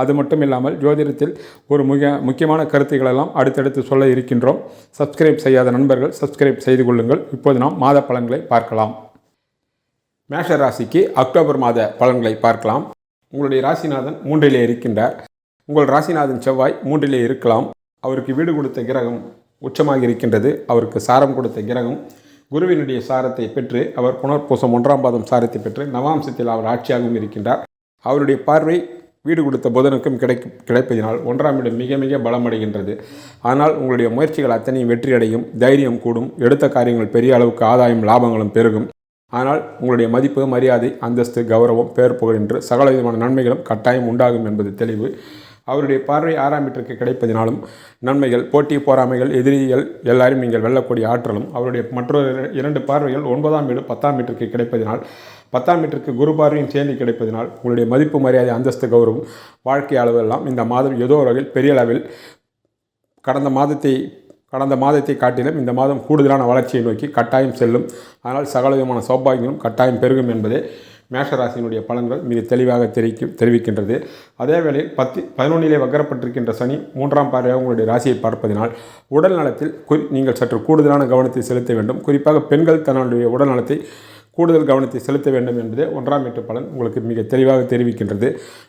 அது மட்டும் இல்லாமல் ஜோதிடத்தில் ஒரு மிக முக்கியமான கருத்துக்களெல்லாம் அடுத்தடுத்து சொல்ல இருக்கின்றோம். சப்ஸ்கிரைப் செய்யாத நண்பர்கள் சப்ஸ்கிரைப் செய்து கொள்ளுங்கள். இப்போது நாம் மாத பலன்களை பார்க்கலாம். மேஷ ராசிக்கு அக்டோபர் மாத பலன்களை பார்க்கலாம். உங்களுடைய ராசிநாதன் மூன்றிலே இருக்கின்றார். உங்கள் ராசிநாதன் செவ்வாய் மூன்றிலே இருக்கலாம். அவருக்கு வீடு கொடுத்த கிரகம் உச்சமாக இருக்கின்றது. அவருக்கு சாரம் கொடுத்த கிரகம் குருவினுடைய சாரத்தை பெற்று அவர் புனர்பூசம் ஒன்றாம் பாதம் சாரத்தை பெற்று நவாம்சத்தில் அவர் ஆட்சியாகவும் இருக்கின்றார். அவருடைய பார்வை வீடு கொடுத்த புதனுக்கும் கிடைக்க கிடைப்பதினால் ஒன்றாம் இடம் மிக மிக பலமடைகின்றது. ஆனால் உங்களுடைய முயற்சிகள் அத்தனையும் வெற்றியடையும் தைரியம் கூடும் எடுத்த காரியங்கள் பெரிய அளவுக்கு ஆதாயம் லாபங்களும் பெருகும். ஆனால் உங்களுடைய மதிப்பு மரியாதை அந்தஸ்து கௌரவம் பேர் புகழ் என்று சகல விதமான நன்மைகளும் கட்டாயம் உண்டாகும் என்பது தெளிவு. அவருடைய பார்வை ஆறாம் வீட்டிற்கு கிடைப்பதினாலும் நன்மைகள் போட்டி போராமைகள் எதிரிகள் எல்லாரும் நீங்கள் வெல்லக்கூடிய ஆற்றலும் அவருடைய மற்றொரு இரண்டு பார்வைகள் ஒன்பதாம் வீடு பத்தாம் வீட்டிற்கு கிடைப்பதினால் பத்தாம் மீட்டருக்கு குரு பார்வையும் சேர்ந்து கிடைப்பதனால் உங்களுடைய மதிப்பு மரியாதை அந்தஸ்து கௌரவம் வாழ்க்கை அளவெல்லாம் இந்த மாதம் ஏதோ ஒரு வகையில் பெரிய அளவில் கடந்த மாதத்தை கடந்த மாதத்தை காட்டிலும் இந்த மாதம் கூடுதலான வளர்ச்சியை நோக்கி கட்டாயம் செல்லும். ஆனால் சகலவிதமான சௌபாகியங்களும் கட்டாயம் பெருகும் என்பதே மேஷராசியினுடைய பலன்கள் மிக தெளிவாக தெரிவிக்கும் தெரிவிக்கின்றது. அதேவேளை பத்து பதினொன்றிலே வக்கரப்பட்டிருக்கின்ற சனி மூன்றாம் பார்வையாக உங்களுடைய ராசியை பார்ப்பதினால் உடல் நலத்தில் குறி நீங்கள் சற்று கூடுதலான கவனத்தை செலுத்த வேண்டும். குறிப்பாக பெண்கள் தன்னுடைய உடல் நலத்தை கூடுதல் கவனத்தை செலுத்த வேண்டும் என்பதே ஒன்றாம் வீட்டு பலன் உங்களுக்கு மிக தெளிவாக தெரிவிக்கின்றது.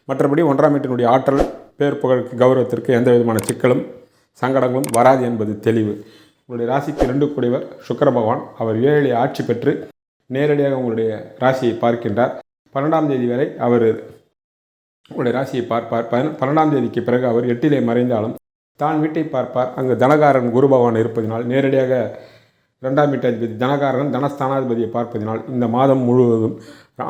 மற்றபடி ஒன்றாம் வீட்டினுடைய ஆற்றல் பேர் புகழுக்கு கௌரவத்திற்கு எந்த விதமான சிக்கலும் சங்கடங்களும் வராது என்பது தெளிவு. உங்களுடைய ராசிக்கு ரெண்டு கூடியவர் சுக்கர பகவான். அவர் ஏழை ஆட்சி பெற்று நேரடியாக உங்களுடைய ராசியை பார்க்கின்றார். பன்னெண்டாம் தேதி வரை அவர் உங்களுடைய ராசியை பார்ப்பார். பன்னெண்டாம் தேதிக்கு பிறகு அவர் எட்டிலே மறைந்தாலும் தான் வீட்டை பார்ப்பார். அங்கு தனகாரன் குரு பகவான் இருப்பதினால் நேரடியாக ரெண்டாம் வீட்டாதிபதி தனகாரன் தனஸ்தானாதிபதியை பார்ப்பதினால் இந்த மாதம் முழுவதும்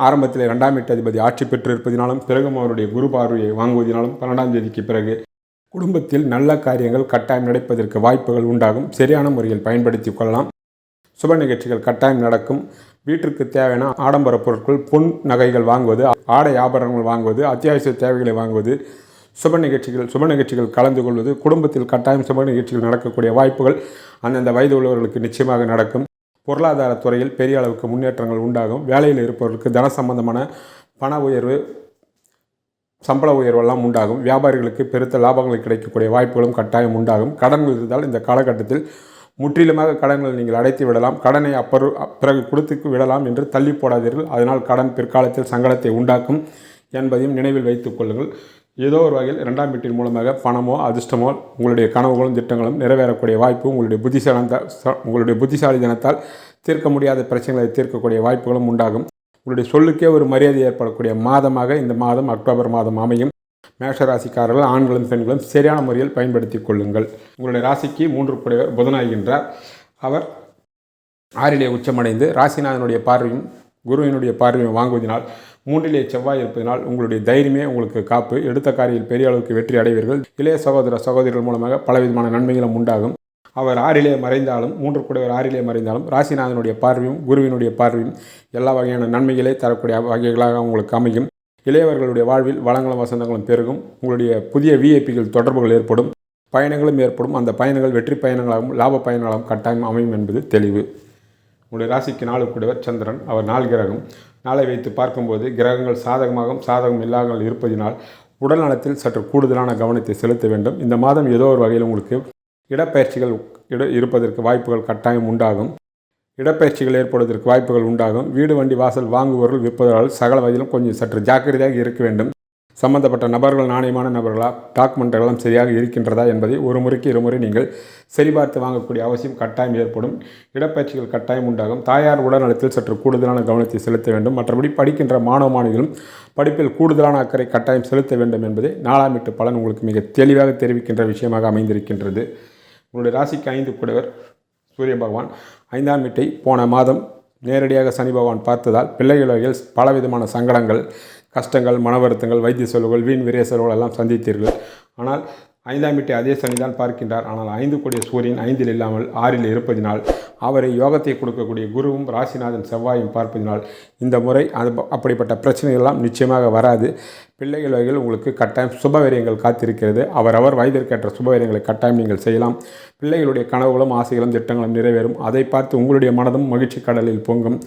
ஆரம்பத்தில் ரெண்டாம் வீட்டாதிபதி ஆட்சி பெற்று இருப்பதினாலும் பிறகும் அவருடைய குரு பார்வையை வாங்குவதினாலும் பன்னெண்டாம் தேதிக்கு பிறகு குடும்பத்தில் நல்ல காரியங்கள் கட்டாயம் நடப்பதற்கு வாய்ப்புகள் உண்டாகும். சரியான முறையில் பயன்படுத்தி கொள்ளலாம். சுப நிகழ்ச்சிகள் கட்டாயம் நடக்கும். வீட்டிற்கு தேவையான ஆடம்பர பொருட்கள் பொன் நகைகள் வாங்குவது ஆடை ஆபரணங்கள் வாங்குவது அத்தியாவசிய தேவைகளை வாங்குவது சுப நிகழ்ச்சிகள் சுப நிகழ்ச்சிகள் கலந்து கொள்வது குடும்பத்தில் கட்டாயம் சுப நிகழ்ச்சிகள் நடக்கக்கூடிய வாய்ப்புகள் அந்தந்த வயது உள்ளவர்களுக்கு நிச்சயமாக நடக்கும். பொருளாதார துறையில் பெரிய அளவுக்கு முன்னேற்றங்கள் உண்டாகும். வேலையில் இருப்பவர்களுக்கு தன சம்பந்தமான பண உயர்வு சம்பள உயர்வெல்லாம் உண்டாகும். வியாபாரிகளுக்கு பெருத்த லாபங்கள் கிடைக்கக்கூடிய வாய்ப்புகளும் கட்டாயம் உண்டாகும். கடன்கள் இருந்தால் இந்த காலகட்டத்தில் முற்றிலுமாக கடன்களை நீங்கள் அடைத்து விடலாம். கடனை அப்பரு பிறகு கொடுத்து விடலாம் என்று தள்ளி போடாதீர்கள். அதனால் கடன் பிற்காலத்தில் சங்கடத்தை உண்டாக்கும் என்பதையும் நினைவில் வைத்துக் கொள்ளுங்கள். ஏதோ ஒரு வகையில் ரெண்டாம் வீட்டின் மூலமாக பணமோ அதிர்ஷ்டமோ உங்களுடைய கனவுகளும் திட்டங்களும் நிறைவேறக்கூடிய வாய்ப்பு உங்களுடைய புத்திசாலத்தால் உங்களுடைய புத்திசாலித்தனத்தால் தீர்க்க முடியாத பிரச்சனைகளை தீர்க்கக்கூடிய வாய்ப்புகளும் உண்டாகும். உங்களுடைய சொல்லுக்கே ஒரு மரியாதை ஏற்படக்கூடிய மாதமாக இந்த மாதம் அக்டோபர் மாதம் அமையும். மேஷராசிக்காரர்கள் ஆண்களும் பெண்களும் சரியான முறையில் பயன்படுத்தி கொள்ளுங்கள். உங்களுடைய ராசிக்கு மூன்று புடையவர் புதனாகின்றார். அவர் ஆறிலே உச்சமடைந்து ராசிநாதனுடைய பார்வையும் குருவினுடைய பார்வையும் வாங்குவதனால் மூன்றிலே செவ்வாய் இருப்பதனால் உங்களுடைய தைரியமே உங்களுக்கு காப்பு. எடுத்த காரியில் பெரிய அளவுக்கு வெற்றி அடைவீர்கள். இளைய சகோதர சகோதரிகள் மூலமாக பலவிதமான நன்மைகளும் உண்டாகும். அவர் ஆறிலே மறைந்தாலும் மூன்று கூடவர் ஆறிலே மறைந்தாலும் ராசிநாதனுடைய பார்வையும் குருவினுடைய பார்வையும் எல்லா வகையான நன்மைகளை தரக்கூடிய வகைகளாக உங்களுக்கு அமையும். இளையவர்களுடைய வாழ்வில் வளங்களும் வசந்தங்களும் பெருகும். உங்களுடைய புதிய விஐபிகள் தொடர்புகள் ஏற்படும். பயணங்களும் ஏற்படும். அந்த பயணங்கள் வெற்றி பயணங்களாகவும் லாப பயணங்களாகவும் கட்டாயம் அமையும் என்பது தெளிவு. உங்களுடைய ராசிக்கு நாலு கூடவர் சந்திரன். அவர் நாள் கிரகம். நாளை வைத்து பார்க்கும்போது கிரகங்கள் சாதகமாகவும் சாதகம் இல்லாமல் இருப்பதினால் உடல் நலத்தில் சற்று கூடுதலான கவனத்தை செலுத்த வேண்டும். இந்த மாதம் ஏதோ ஒரு வகையில் உங்களுக்கு இடப்பெயர்ச்சிகள் இட இருப்பதற்கு வாய்ப்புகள் கட்டாயம் உண்டாகும். இடப்பெயர்ச்சிகள் ஏற்படுவதற்கு வாய்ப்புகள் உண்டாகும். வீடு வண்டி வாசல் வாங்குபவர்கள் விற்பவர்கள் சகல வகையிலும் கொஞ்சம் சற்று ஜாக்கிரதையாக இருக்க வேண்டும். சம்பந்தப்பட்ட நபர்கள் நாணயமான நபர்களா டாக்குமெண்ட்டுகளும் சரியாக இருக்கின்றதா என்பதை ஒரு முறைக்கு இருமுறை நீங்கள் சரிபார்த்து வாங்கக்கூடிய அவசியம் கட்டாயம் ஏற்படும். இடப்பயிற்சிகள் கட்டாயம் உண்டாகும். தாயார் உடல்நலத்தில் சற்று கூடுதலான கவனத்தை செலுத்த வேண்டும். மற்றபடி படிக்கின்ற மாணவ மாணவிகளும் படிப்பில் கூடுதலான அக்கறை கட்டாயம் செலுத்த வேண்டும் என்பதை நாலாம் எட்டு பலன் உங்களுக்கு மிக தெளிவாக தெரிவிக்கின்ற விஷயமாக அமைந்திருக்கின்றது. உங்களுடைய ராசிக்கு ஐந்து கூடவர் சூரிய பகவான். ஐந்தாம் வீட்டை போன மாதம் நேரடியாக சனி பகவான் பார்த்ததால் பிள்ளைகள் வகையில் பலவிதமான சங்கடங்கள் கஷ்டங்கள் மன வருத்தங்கள் வைத்திய செலவுகள் வீண் விரைய செலவுகள் எல்லாம் சந்தித்தீர்கள். ஆனால் ஐந்தாம் வீட்டை அதே சனிதான் பார்க்கின்றார். ஆனால் ஐந்து கூடிய சூரியன் ஐந்தில் இல்லாமல் ஆறில் இருப்பதினால் அவரை யோகத்தை கொடுக்கக்கூடிய குருவும் ராசிநாதன் செவ்வாயும் பார்ப்பதினால் இந்த முறை அது அப்படிப்பட்ட பிரச்சனைகள்லாம் நிச்சயமாக வராது. பிள்ளைகள் வகையில் உங்களுக்கு கட்டாயம் சுபவரியங்கள் காத்திருக்கிறது. அவரவர் வயதிற்கேற்ற சுபவரியங்களை கட்டாயம் நீங்கள் செய்யலாம். பிள்ளைகளுடைய கனவுகளும் ஆசைகளும் திட்டங்களும் நிறைவேறும். அதை பார்த்து உங்களுடைய மனதும் மகிழ்ச்சி கடலில் பொங்கும்.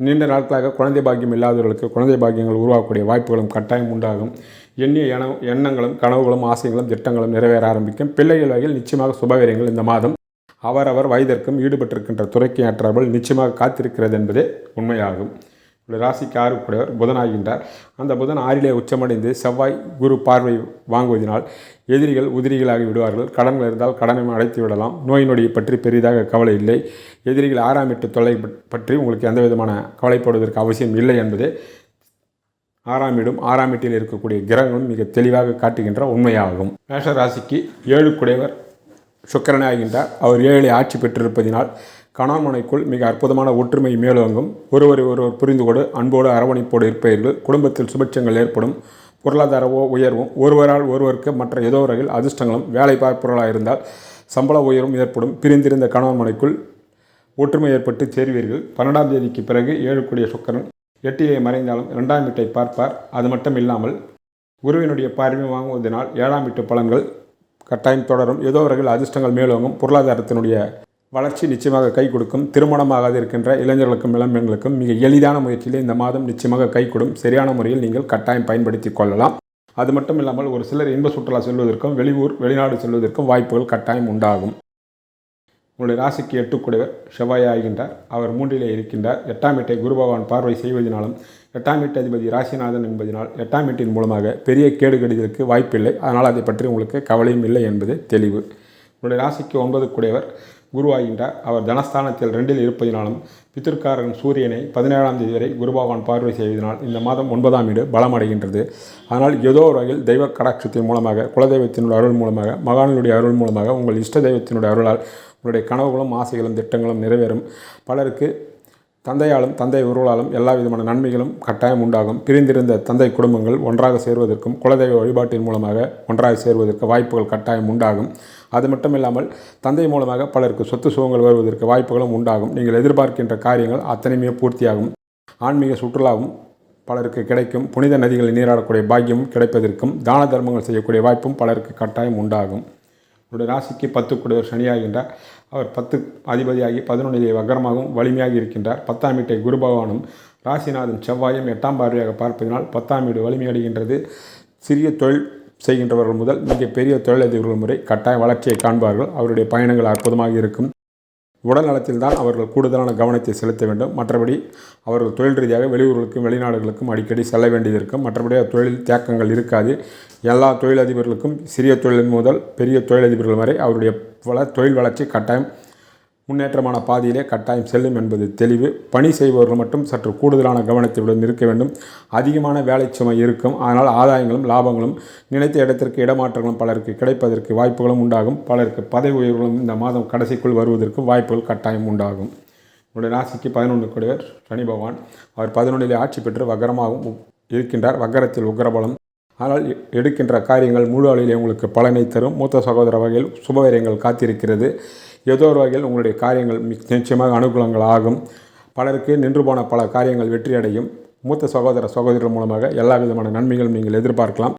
நீண்ட நாட்களாக குழந்தை பாக்கியம் இல்லாதவர்களுக்கு குழந்தை பாக்கியங்கள் உருவாக்கக்கூடிய வாய்ப்புகளும் கட்டாயம் உண்டாகும். எண்ணிய எண்ண எண்ணங்களும் கனவுகளும் ஆசைகளும் திட்டங்களும் நிறைவேற ஆரம்பிக்கும். பிள்ளைகள் வகையில் நிச்சயமாக சுபவீரியங்கள் இந்த மாதம் அவரவர் வயதிற்கும் ஈடுபட்டிருக்கின்ற துறைக்கு ஏற்றவர்கள் நிச்சயமாக காத்திருக்கிறது என்பதே உண்மையாகும். ஒரு ராசிக்கு ஆறு கூடவர் புதனாகின்றார். அந்த புதன் ஆறிலே உச்சமடைந்து செவ்வாய் குரு பார்வை வாங்குவதனால் எதிரிகள் உதிரிகளாகி விடுவார்கள். கடன்கள் இருந்தால் கடனை அடைத்து விடலாம். நோய் நொடியை பற்றி பெரிதாக கவலை இல்லை. எதிரிகள் ஆறாம் எட்டு தொல்லை பற்றி உங்களுக்கு எந்த விதமான கவலைப்படுவதற்கு அவசியம் இல்லை என்பதே ஆறாம் இடம் ஆறாம் எட்டில் இருக்கக்கூடிய கிரகங்களும் மிக தெளிவாக காட்டுகின்ற உண்மையாகும். மேஷ ராசிக்கு ஏழு குடைவர் சுக்கரனே அவர் ஏழை ஆட்சி பெற்றிருப்பதினால் கணாமனைக்குள் மிக அற்புதமான ஒற்றுமை மேலோங்கும். ஒருவரை ஒருவர் புரிந்து கொடு அன்போடு அரவணைப்போடு இருப்பீர்கள் குடும்பத்தில் சுபட்சங்கள் ஏற்படும். பொருளாதாரவோ உயர்வும் ஒருவரால் ஒருவருக்கு மற்ற ஏதோ வகையில் அதிர்ஷ்டங்களும் வேலை பார்ப்பவர்களாக இருந்தால் சம்பள உயர்வும் ஏற்படும். பிரிந்திருந்த கணவன் மனைக்குள் ஒற்றுமை ஏற்பட்டு சேர்வீர்கள். பன்னெண்டாம் தேதிக்கு பிறகு ஏழு கூடிய சுக்கரன் எட்டியை மறைந்தாலும் இரண்டாம் வீட்டை பார்ப்பார். அது மட்டும் இல்லாமல் குருவினுடைய பார்வை வாங்குவதனால் ஏழாம் வீட்டு பலன்கள் கட்டாயம் தொடரும். ஏதோ வகையில் அதிர்ஷ்டங்கள் மேலோங்கும். பொருளாதாரத்தினுடைய வளர்ச்சி நிச்சயமாக கை கொடுக்கும் திருமணமாகாது இருக்கின்ற இளைஞர்களுக்கும் இளம்பெண்களுக்கும் மிக எளிதான முயற்சியில் இந்த மாதம் நிச்சயமாக கை கொடும். சரியான முறையில் நீங்கள் கட்டாயம் பயன்படுத்தி கொள்ளலாம். அது மட்டும் இல்லாமல் ஒரு சிலர் இன்ப சுற்றுலா செல்வதற்கும் வெளியூர் வெளிநாடு செல்வதற்கும் வாய்ப்புகள் கட்டாயம் உண்டாகும். உங்களுடைய ராசிக்கு எட்டுக்குடையவர் செவ்வாய் ஆகின்றார். அவர் மூன்றிலே இருக்கின்றார். எட்டாம் வீட்டை குரு பகவான் பார்வை செய்வதனாலும் எட்டாம் வீட்டு அதிபதி ராசிநாதன் என்பதனால் எட்டாம் வீட்டின் மூலமாக பெரிய கேடு கடிதலுக்கு வாய்ப்பில்லை. அதனால் அதை பற்றி உங்களுக்கு கவலையும் இல்லை என்பது தெளிவு. உங்களுடைய ராசிக்கு ஒன்பது கூடியவர் குருவாகின்றார் அவர் தனஸ்தானத்தில் ரெண்டில் இருப்பதினாலும் பித்திருக்காரன் சூரியனை பதினேழாம் தேதி வரை குருபகவான் பார்வை செய்வதனால் இந்த மாதம் ஒன்பதாம் வீடு பலமடைகின்றது. ஆனால் ஏதோ ஒரு வகையில் தெய்வ கடாட்சத்தின் மூலமாக குலதெய்வத்தினுடைய அருள் மூலமாக மகான்களுடைய அருள் மூலமாக உங்கள் இஷ்ட தெய்வத்தினுடைய அருளால் உங்களுடைய கனவுகளும் ஆசைகளும் திட்டங்களும் நிறைவேறும். பலருக்கு தந்தையாலும் தந்தை உருவலாலும் எல்லா விதமான நன்மைகளும் கட்டாயம் உண்டாகும். பிரிந்திருந்த தந்தை குடும்பங்கள் ஒன்றாக சேர்வதற்கும் குலதெய்வ வழிபாட்டின் மூலமாக ஒன்றாக சேர்வதற்கு வாய்ப்புகள் கட்டாயம் உண்டாகும். அது மட்டும் இல்லாமல் தந்தை மூலமாக பலருக்கு சொத்து சுகங்கள் வருவதற்கு வாய்ப்புகளும் உண்டாகும். நீங்கள் எதிர்பார்க்கின்ற காரியங்கள் அத்தனையுமே பூர்த்தியாகும். ஆன்மீக சுற்றுலாவும் பலருக்கு கிடைக்கும். புனித நதிகளில் நீராடக்கூடிய பாக்கியமும் கிடைப்பதற்கும் தான தர்மங்கள் செய்யக்கூடிய வாய்ப்பும் பலருக்கு கட்டாயம் உண்டாகும். உங்களுடைய ராசிக்கு பத்து கூடியவர் சனியாகின்ற அவர் பத்து அதிபதியாகி பதினொன்றிலே வக்கரமாகவும் வலிமையாக இருக்கின்றார். பத்தாம் வீட்டை குரு பகவானும் ராசிநாதன் செவ்வாயும் எட்டாம் பார்வையாக பார்ப்பதனால் பத்தாம் வீடு வலிமையடைகின்றது. சிறிய தொழில் செய்கின்றவர்கள் முதல் மிகப்பெரிய தொழிலதிபர்கள் முறை கட்டாய வளர்ச்சியை காண்பார்கள். அவருடைய பயணங்கள் அற்புதமாக இருக்கும். உடல் நலத்தில் தான் அவர்கள் கூடுதலான கவனத்தை செலுத்த வேண்டும். மற்றபடி அவர்கள் தொழில் ரீதியாக வெளியூர்களுக்கும் வெளிநாடுகளுக்கும் அடிக்கடி செல்ல வேண்டியது இருக்கும் மற்றபடி தொழில் தேக்கங்கள் இருக்காது. எல்லா தொழிலதிபர்களுக்கும் சிறிய தொழில் முதல் பெரிய தொழிலதிபர்கள் வரை அவருடைய வள தொழில் வளர்ச்சி கட்டாயம் முன்னேற்றமான பாதையிலே கட்டாயம் செல்லும் என்பது தெளிவு. பணி செய்பவர்கள் மட்டும் சற்று கூடுதலான கவனத்துடன் இருக்க வேண்டும். அதிகமான வேலை சுமை இருக்கும். ஆனால் ஆதாயங்களும் லாபங்களும் நினைத்த இடத்திற்கு இடமாற்றங்களும் பலருக்கு கிடைப்பதற்கு வாய்ப்புகளும் உண்டாகும். பலருக்கு பதவி உயர்வுகளும் இந்த மாதம் கடைசிக்குள் வருவதற்கு வாய்ப்புகள் கட்டாயம் உண்டாகும். என்னுடைய ராசிக்கு பதினொன்று கூடியவர் சனி பகவான். அவர் பதினொன்றிலே ஆட்சி பெற்று வக்கரமாகவும் இருக்கின்றார். வக்கரத்தில் உக்ரபலம். ஆனால் எடுக்கின்ற காரியங்கள் முழு அளவிலே உங்களுக்கு பலனை தரும். மூத்த சகோதர வகையில் சுபவரியங்கள் காத்திருக்கிறது. ஏதோ ஒரு வகையில் உங்களுடைய காரியங்கள் நிச்சயமாக அனுகூலங்கள் ஆகும் பலருக்கு நின்று போன பல காரியங்கள் வெற்றியடையும். மூத்த சகோதர சகோதரர் மூலமாக எல்லா விதமான நன்மைகளும் நீங்கள் எதிர்பார்க்கலாம்.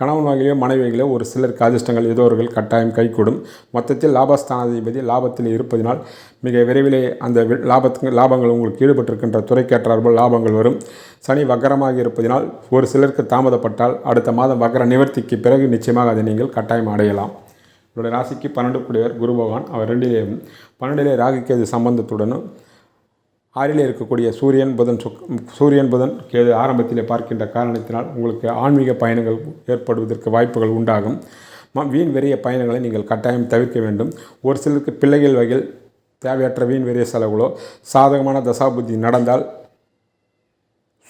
கணவன் வகையிலோ மனைவிகளோ ஒரு சிலருக்கு அதிர்ஷ்டங்கள் ஏதோர்கள் கட்டாயம் கைகூடும். மொத்தத்தில் லாபஸ்தானாதிபதி லாபத்தில் இருப்பதினால் மிக விரைவிலே அந்த லாபத்து லாபத்துக்கு லாபங்கள் உங்களுக்கு ஈடுபட்டிருக்கின்ற துறைக்கேற்றார்போல் லாபங்கள் வரும். சனி வக்கரமாக இருப்பதினால் ஒரு சிலருக்கு தாமதப்பட்டால் அடுத்த மாதம் வக்கர நிவர்த்திக்கு பிறகு நிச்சயமாக அதை நீங்கள் கட்டாயம் அடையலாம். உங்களுடைய ராசிக்கு பன்னெண்டு கூடியவர் குரு பகவான். அவர் ரெண்டிலே பன்னெண்டிலே ராகுக்கேது சம்பந்தத்துடனும் ஆறிலே இருக்கக்கூடிய சூரியன் புதன் சுக் சூரியன் புதன் கேது ஆரம்பத்திலே பார்க்கின்ற காரணத்தினால் உங்களுக்கு ஆன்மீக பயணங்கள் ஏற்படுவதற்கு வாய்ப்புகள் உண்டாகும். வீண் வெறிய பயணங்களை நீங்கள் கட்டாயம் தவிர்க்க வேண்டும். ஒரு சிலருக்கு பிள்ளைகள் வகையில் தேவையற்ற வீண் வெறிய செலவுகளோ சாதகமான தசாபுத்தி நடந்தால்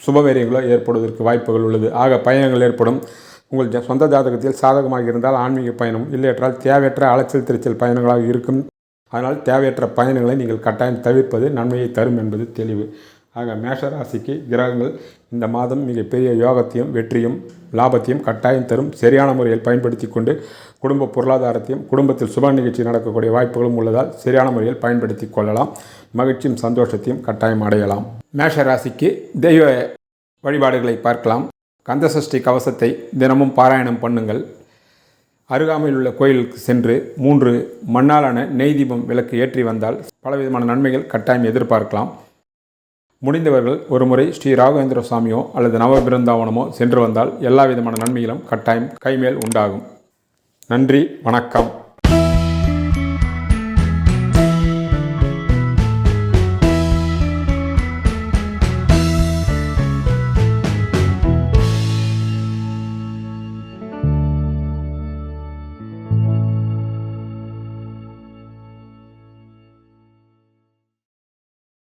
சுபவெறியங்களோ ஏற்படுவதற்கு வாய்ப்புகள் உள்ளது. ஆக பயணங்கள் ஏற்படும். உங்கள் ஜ- சொந்த ஜாதகத்தில் சாதகமாக இருந்தால் ஆன்மீக பயணம் இல்லையற்றால் தேவையற்ற அலைச்சல் திருச்சல் பயணங்களாக இருக்கும். அதனால் தேவையற்ற பயணங்களை நீங்கள் கட்டாயம் தவிர்ப்பது நன்மையை தரும் என்பது தெளிவு. ஆக மேஷ ராசிக்கு கிரகங்கள் இந்த மாதம் மிகப்பெரிய யோகத்தையும் வெற்றியும் லாபத்தையும் கட்டாயம் தரும். சரியான முறையில் பயன்படுத்தி கொண்டு குடும்ப பொருளாதாரத்தையும் குடும்பத்தில் சுப நிகழ்ச்சி நடக்கக்கூடிய வாய்ப்புகளும் உள்ளதால் சரியான முறையில் பயன்படுத்தி கொள்ளலாம். மகிழ்ச்சியும் சந்தோஷத்தையும் கட்டாயம் அடையலாம். மேஷ ராசிக்கு தெய்வ வழிபாடுகளை பார்க்கலாம். கந்தசஷ்டி கவசத்தை தினமும் பாராயணம் பண்ணுங்கள். அருகாமையில் உள்ள கோயிலுக்கு சென்று மூன்று மண்ணாலான நெய் தீபம் விளக்கு ஏற்றி வந்தால் பலவிதமான நன்மைகள் கட்டாயம் எதிர்பார்க்கலாம். முடிந்தவர்கள் ஒருமுறை ஸ்ரீ ராகவேந்திர சுவாமியோ அல்லது நவபிருந்தாவனமோ சென்று வந்தால் எல்லா விதமான நன்மைகளும் கட்டாயம் கைமேல் உண்டாகும். நன்றி வணக்கம்.